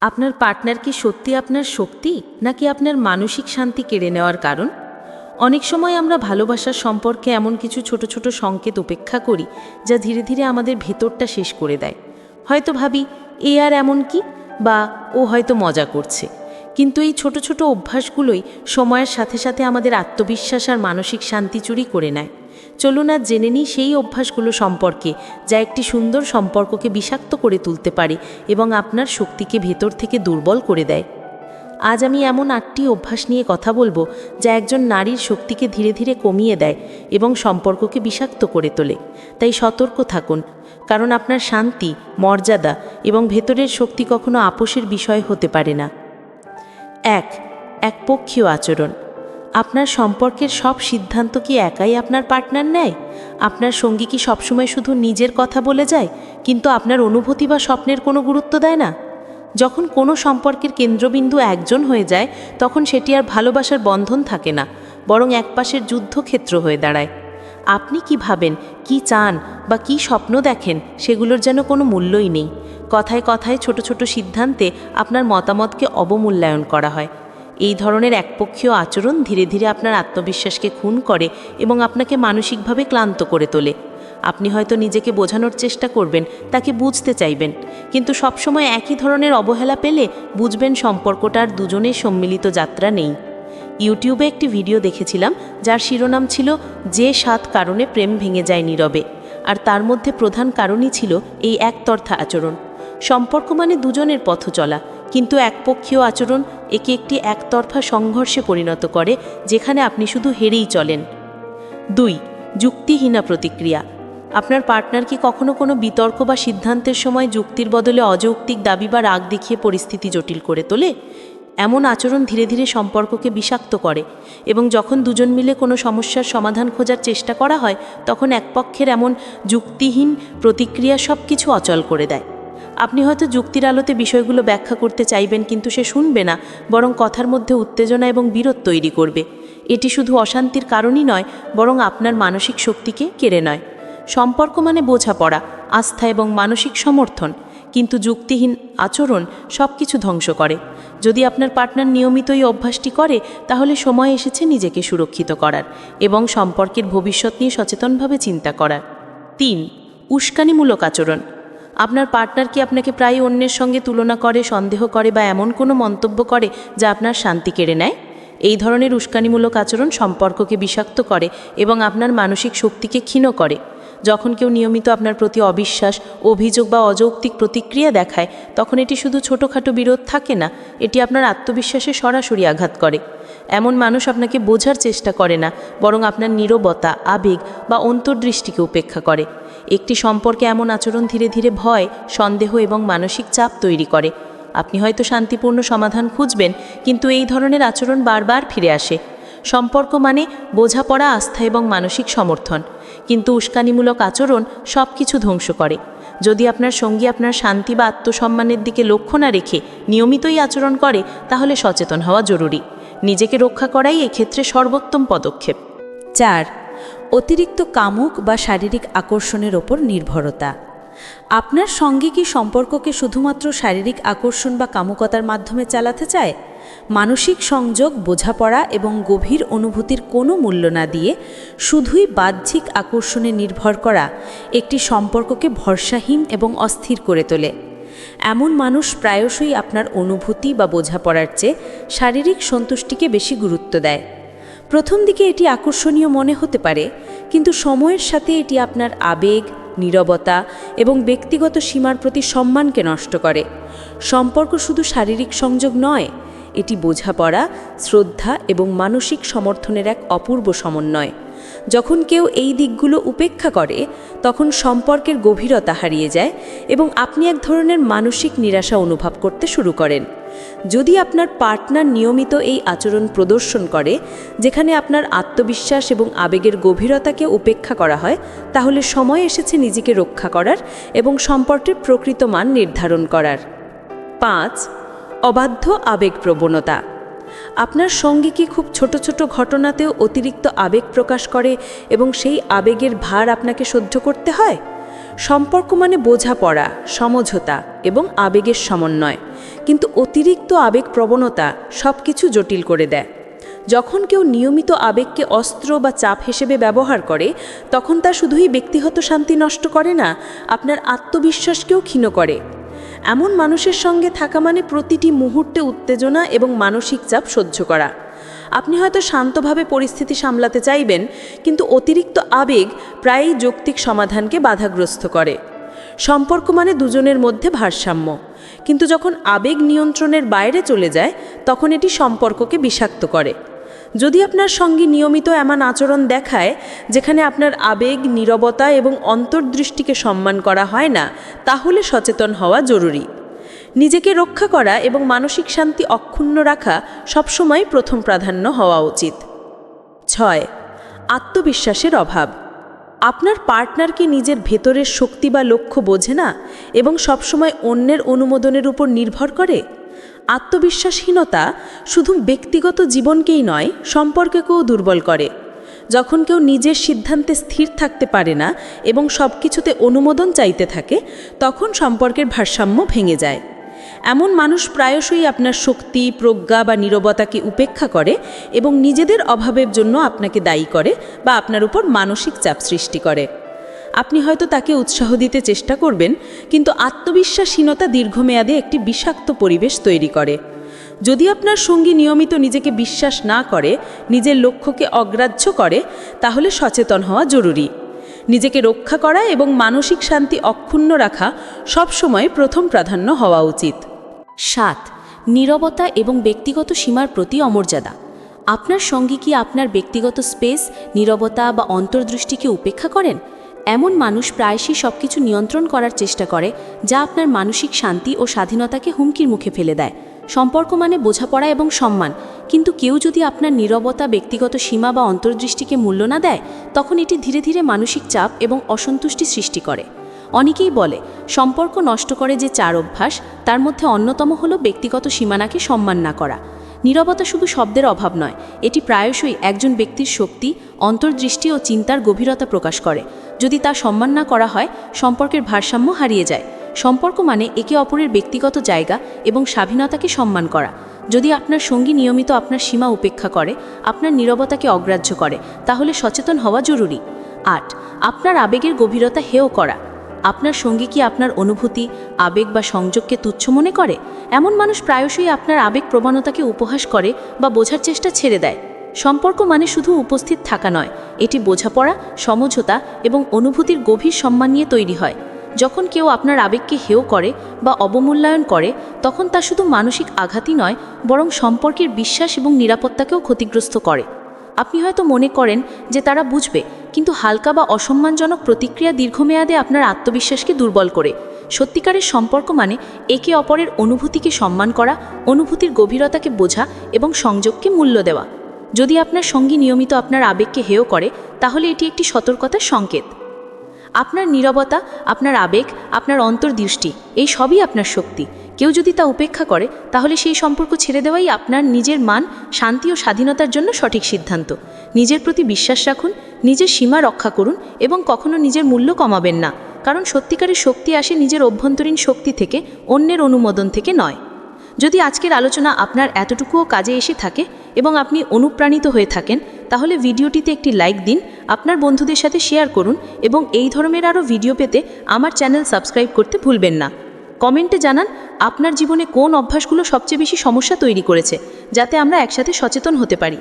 আপনার পার্টনার কি সত্যি আপনার শক্তি, নাকি আপনার মানসিক শান্তি কেড়ে নেওয়ার কারণ? অনেক সময় আমরা ভালোবাসার সম্পর্কে এমন কিছু ছোট ছোট সংকেত উপেক্ষা করি, যা ধীরে ধীরে আমাদের ভেতরটা শেষ করে দেয়। হয়তো ভাবি, এ আর এমন কি? বা, ও হয়তো মজা করছে। কিন্তু এই ছোট ছোট অভ্যাসগুলোই সময়ের সাথে সাথে আমাদের আত্মবিশ্বাস আর মানসিক শান্তি চুরি করে নেয়। চলুন আর জেনে নিই সেই অভ্যাসগুলো সম্পর্কে, যা একটি সুন্দর সম্পর্ককে বিষাক্ত করে তুলতে পারে এবং আপনার শক্তিকে ভেতর থেকে দুর্বল করে দেয়। আজ আমি এমন আটটি অভ্যাস নিয়ে কথা বলব, যা একজন নারীর শক্তিকে ধীরে ধীরে কমিয়ে দেয় এবং সম্পর্ককে বিষাক্ত করে তোলে। তাই সতর্ক থাকুন, কারণ আপনার শান্তি, মর্যাদা এবং ভেতরের শক্তি কখনো আপোষের বিষয় হতে পারে না। এক, একপক্ষীয় আচরণ। আপনার সম্পর্কের সব সিদ্ধান্ত কি একাই আপনার পার্টনার নেয়? আপনার সঙ্গী কি সবসময় শুধু নিজের কথা বলে যায়, কিন্তু আপনার অনুভূতি বা স্বপ্নের কোনো গুরুত্ব দেয় না? যখন কোনো সম্পর্কের কেন্দ্রবিন্দু একজন হয়ে যায়, তখন সেটি আর ভালোবাসার বন্ধন থাকে না, বরং একপাশের যুদ্ধক্ষেত্র হয়ে দাঁড়ায়। আপনি কি ভাবেন, কি চান বা কি স্বপ্ন দেখেন, সেগুলোর যেন কোনো মূল্যই নেই। কথায় কথায় ছোট ছোট সিদ্ধান্তে আপনার মতামতকে অবমূল্যায়ন করা হয়। এই ধরনের একপক্ষীয় আচরণ ধীরে ধীরে আপনার আত্মবিশ্বাসকে খুন করে এবং আপনাকে মানসিকভাবে ক্লান্ত করে তোলে। আপনি হয়তো নিজেকে বোঝানোর চেষ্টা করবেন, তাকে বুঝতে চাইবেন। কিন্তু সবসময় একই ধরনের অবহেলা পেলে বুঝবেন সম্পর্কটার দুজনের সম্মিলিত যাত্রা নেই। ইউটিউবে একটি ভিডিও দেখেছিলাম, যার শিরোনাম ছিল, যে সাত কারণে প্রেম ভেঙে যায় নীরবে। আর তার মধ্যে প্রধান কারণই ছিল এই একতর্থা আচরণ। সম্পর্ক মানে দুজনের পথ চলা কিন্তু একপক্ষীয় আচরণ একে একটি একতরফা সংঘর্ষে পরিণত করে, যেখানে আপনি শুধু হেরেই চলেন। দুই, যুক্তিহীনা প্রতিক্রিয়া। আপনার পার্টনার কি কখনো কোনো বিতর্ক বা সিদ্ধান্তের সময় যুক্তির বদলে অযৌক্তিক দাবি বা রাগ দেখিয়ে পরিস্থিতি জটিল করে তোলে? এমন আচরণ ধীরে ধীরে সম্পর্ককে বিষাক্ত করে এবং যখন দুজন মিলে কোনো সমস্যার সমাধান খোঁজার চেষ্টা করা হয়, তখন একপক্ষের এমন যুক্তিহীন প্রতিক্রিয়া সব কিছু অচল করে দেয়। আপনি হয়তো যুক্তির আলোতে বিষয়গুলো ব্যাখ্যা করতে চাইবেন কিন্তু সে শুনবে না, বরং কথার মধ্যে উত্তেজনা এবং বিরোধ তৈরি করবে। এটি শুধু অশান্তির কারণই নয়, বরং আপনার মানসিক শক্তিকে কেড়ে নয়। সম্পর্ক মানে বোঝাপড়া, আস্থা এবং মানসিক সমর্থন। কিন্তু যুক্তিহীন আচরণ সব কিছু ধ্বংস করে। যদি আপনার পার্টনার নিয়মিত এই অভ্যাসটি করে, তাহলে সময় এসেছে নিজেকে সুরক্ষিত করার এবং সম্পর্কের ভবিষ্যৎ নিয়ে সচেতনভাবে চিন্তা করার। তিন, উস্কানিমূলক আচরণ। আপনার পার্টনার কি আপনাকে প্রায় অন্যের সঙ্গে তুলনা করে, সন্দেহ করে বা এমন কোনো মন্তব্য করে যা আপনার শান্তি কেড়ে নেয়? এই ধরনের উস্কানিমূলক আচরণ সম্পর্ককে বিষাক্ত করে এবং আপনার মানসিক শক্তিকে ক্ষীণ করে। যখন কেউ নিয়মিত আপনার প্রতি অবিশ্বাস, অভিযোগ বা অযৌক্তিক প্রতিক্রিয়া দেখায়, তখন এটি শুধু ছোটোখাটো বিরোধ থাকে না, এটি আপনার আত্মবিশ্বাসে সরাসরি আঘাত করে। এমন মানুষ আপনাকে বোঝার চেষ্টা করে না, বরং আপনার নীরবতা, আবেগ বা অন্তর্দৃষ্টিকে উপেক্ষা করে। একটি সম্পর্কে এমন আচরণ ধীরে ধীরে ভয়, সন্দেহ এবং মানসিক চাপ তৈরি করে। আপনি হয়তো শান্তিপূর্ণ সমাধান খুঁজবেন, কিন্তু এই ধরনের আচরণ বারবার ফিরে আসে। সম্পর্ক মানে বোঝাপড়া, আস্থা এবং মানসিক সমর্থন। কিন্তু উস্কানিমূলক আচরণ সব কিছু ধ্বংস করে। যদি আপনার সঙ্গী আপনার শান্তি বা আত্মসম্মানের দিকে লক্ষ্য না রেখে নিয়মিতই আচরণ করে, তাহলে সচেতন হওয়া জরুরি। নিজেকে রক্ষা করাই এক্ষেত্রে সর্বোত্তম পদক্ষেপ। চার, অতিরিক্ত কামুক বা শারীরিক আকর্ষণের ওপর নির্ভরতা। আপনার সঙ্গে কি সম্পর্ককে শুধুমাত্র শারীরিক আকর্ষণ বা কামুকতার মাধ্যমে চালাতে চায়? মানসিক সংযোগ, বোঝাপড়া এবং গভীর অনুভূতির কোনো মূল্য না দিয়ে শুধুই বাহ্যিক আকর্ষণে নির্ভর করা একটি সম্পর্ককে ভরসাহীন এবং অস্থির করে তোলে। এমন মানুষ প্রায়শই আপনার অনুভূতি বা বোঝাপড়ার চেয়ে শারীরিক সন্তুষ্টিকে বেশি গুরুত্ব দেয়। প্রথম দিকে এটি আকর্ষণীয় মনে হতে পারে, কিন্তু সময়ের সাথে এটি আপনার আবেগ, নীরবতা এবং ব্যক্তিগত সীমার প্রতি সম্মানকে নষ্ট করে। সম্পর্ক শুধু শারীরিক সংযোগ নয়, এটি বোঝাপড়া, শ্রদ্ধা এবং মানসিক সমর্থনের এক অপূর্ব সমন্বয়। যখন কেউ এই দিকগুলো উপেক্ষা করে, তখন সম্পর্কের গভীরতা হারিয়ে যায় এবং আপনি এক ধরনের মানসিক নিরাশা অনুভব করতে শুরু করেন। যদি আপনার পার্টনার নিয়মিত এই আচরণ প্রদর্শন করে, যেখানে আপনার আত্মবিশ্বাস এবং আবেগের গভীরতাকে উপেক্ষা করা হয়, তাহলে সময় এসেছে নিজেকে রক্ষা করার এবং সম্পর্কের প্রকৃত মান নির্ধারণ করার। পাঁচ, অবাধ্য আবেগ প্রবণতা আপনার সঙ্গে কি খুব ছোট ছোট ঘটনাতেও অতিরিক্ত আবেগ প্রকাশ করে এবং সেই আবেগের ভার আপনাকে সহ্য করতে হয়? সম্পর্ক মানে বোঝাপড়া, সমঝোতা এবং আবেগের সমন্বয়। কিন্তু অতিরিক্ত আবেগ প্রবণতা সব কিছু জটিল করে দেয়। যখন কেউ নিয়মিত আবেগকে অস্ত্র বা চাপ হিসেবে ব্যবহার করে, তখন তা শুধুই ব্যক্তিগত শান্তি নষ্ট করে না, আপনার আত্মবিশ্বাসকেও ক্ষীণ করে। এমন মানুষের সঙ্গে থাকা মানে প্রতিটি মুহূর্তে উত্তেজনা এবং মানসিক চাপ সহ্য করা। আপনি হয়তো শান্তভাবে পরিস্থিতি সামলাতে চাইবেন, কিন্তু অতিরিক্ত আবেগ প্রায়ই যৌক্তিক সমাধানকে বাধাগ্রস্ত করে। সম্পর্ক মানে দুজনের মধ্যে ভারসাম্য। কিন্তু যখন আবেগ নিয়ন্ত্রণের বাইরে চলে যায়, তখন এটি সম্পর্ককে বিষাক্ত করে। যদি আপনার সঙ্গে নিয়মিত এমন আচরণ দেখায়, যেখানে আপনার আবেগ, নীরবতা এবং অন্তর্দৃষ্টিকে সম্মান করা হয় না, তাহলে সচেতন হওয়া জরুরি। নিজেকে রক্ষা করা এবং মানসিক শান্তি অক্ষুণ্ণ রাখা সবসময় প্রথম প্রাধান্য হওয়া উচিত। ছয়, আত্মবিশ্বাসের অভাব। আপনার পার্টনার কি নিজের ভেতরের শক্তি বা লক্ষ্য বোঝে না এবং সবসময় অন্যের অনুমোদনের উপর নির্ভর করে? আত্মবিশ্বাসহীনতা শুধু ব্যক্তিগত জীবনকেই নয়, সম্পর্ককেও দুর্বল করে। যখন কেউ নিজের সিদ্ধান্তে স্থির থাকতে পারে না এবং সব কিছুতে অনুমোদন চাইতে থাকে, তখন সম্পর্কের ভারসাম্য ভেঙে যায়। এমন মানুষ প্রায়শই আপনার শক্তি, প্রজ্ঞা বা নীরবতাকে উপেক্ষা করে এবং নিজেদের অভাবের জন্য আপনাকে দায়ী করে বা আপনার উপর মানসিক চাপ সৃষ্টি করে। আপনি হয়তো তাকে উৎসাহ দিতে চেষ্টা করবেন, কিন্তু আত্মবিশ্বাসহীনতা দীর্ঘমেয়াদে একটি বিষাক্ত পরিবেশ তৈরি করে। যদি আপনার সঙ্গী নিয়মিত নিজেকে বিশ্বাস না করে, নিজের লক্ষ্যকে অগ্রাহ্য করে, তাহলে সচেতন হওয়া জরুরি। নিজেকে রক্ষা করা এবং মানসিক শান্তি অক্ষুণ্ণ রাখা সবসময় প্রথম প্রাধান্য হওয়া উচিত। সাত, নীরবতা এবং ব্যক্তিগত সীমার প্রতি অমর্যাদা। আপনার সঙ্গী কি আপনার ব্যক্তিগত স্পেস, নীরবতা বা অন্তর্দৃষ্টিকে উপেক্ষা করেন? এমন মানুষ প্রায়শই সব কিছু নিয়ন্ত্রণ করার চেষ্টা করে, যা আপনার মানসিক শান্তি ও স্বাধীনতাকে হুমকির মুখে ফেলে দেয়। সম্পর্ক মানে বোঝাপড়া এবং সম্মান। কিন্তু কেউ যদি আপনার নীরবতা, ব্যক্তিগত সীমা বা অন্তর্দৃষ্টিকে মূল্য না দেয়, তখন এটি ধীরে ধীরে মানসিক চাপ এবং অসন্তুষ্টি সৃষ্টি করে। অনেকেই বলে, সম্পর্ক নষ্ট করে যে চার অভ্যাস, তার মধ্যে অন্যতম হলো ব্যক্তিগত সীমানাকে সম্মান না করা। নীরবতা শুধু শব্দের অভাব নয়, এটি প্রায়শই একজন ব্যক্তির শক্তি, অন্তর্দৃষ্টি ও চিন্তার গভীরতা প্রকাশ করে। যদি তা সম্মান না করা হয়, সম্পর্কের ভারসাম্য হারিয়ে যায়। সম্পর্ক মানে একে অপরের ব্যক্তিগত জায়গা এবং স্বাধীনতাকে সম্মান করা। যদি আপনার সঙ্গী নিয়মিত আপনার সীমা উপেক্ষা করে, আপনার নীরবতাকে অগ্রাহ্য করে, তাহলে সচেতন হওয়া জরুরি। আট, আপনার আবেগের গভীরতা হেয় করা। আপনার সঙ্গী কি আপনার অনুভূতি, আবেগ বা সংযোগকে তুচ্ছ মনে করে? এমন মানুষ প্রায়শই আপনার আবেগ প্রবণতাকে উপহাস করে বা বোঝার চেষ্টা ছেড়ে দেয়। সম্পর্ক মানে শুধু উপস্থিত থাকা নয়, এটি বোঝাপড়া, সমঝোতা এবং অনুভূতির গভীর সম্মান নিয়ে তৈরি হয়। যখন কেউ আপনার আবেগকে হেয় করে বা অবমূল্যায়ন করে, তখন তা শুধু মানসিক আঘাতই নয়, বরং সম্পর্কের বিশ্বাস এবং নিরাপত্তাকেও ক্ষতিগ্রস্ত করে। আপনি হয়তো মনে করেন যে তারা বুঝবে কিন্তু হালকা বা অসম্মানজনক প্রতিক্রিয়া দীর্ঘমেয়াদে আপনার আত্মবিশ্বাসকে দুর্বল করে। সত্যিকারের সম্পর্ক মানে একে অপরের অনুভূতিকে সম্মান করা, অনুভূতির গভীরতাকে বোঝা এবং সংযোগকে মূল্য দেওয়া। যদি আপনার সঙ্গী নিয়মিত আপনার আবেগকে হেয় করে, তাহলে এটি একটি সতর্কতার সংকেত। আপনার নীরবতা, আপনার আবেগ, আপনার অন্তর্দৃষ্টি, এই সবই আপনার শক্তি। কেউ যদি তা উপেক্ষা করে, তাহলে সেই সম্পর্ক ছেড়ে দেওয়াই আপনার নিজের মান, শান্তি ও স্বাধীনতার জন্য সঠিক সিদ্ধান্ত। নিজের প্রতি বিশ্বাস রাখুন, নিজের সীমা রক্ষা করুন এবং কখনো নিজের মূল্য কমাবেন না, কারণ সত্যিকারের শক্তি আসে নিজের অভ্যন্তরীণ শক্তি থেকে, অন্যের অনুমোদন থেকে নয়। যদি আজকের আলোচনা আপনার এতটুকুও কাজে এসে থাকে এবং আপনি অনুপ্রাণিত হয়ে থাকেন, তাহলে ভিডিওটিতে একটি লাইক দিন, আপনার বন্ধুদের সাথে শেয়ার করুন এবং এই ধরনের আরও ভিডিও পেতে আমার চ্যানেল সাবস্ক্রাইব করতে ভুলবেন না। কমেন্টে জানান, আপনার জীবনে কোন অভ্যাসগুলো সবচেয়ে বেশি সমস্যা তৈরি করেছে, যাতে আমরা একসাথে সচেতন হতে পারি?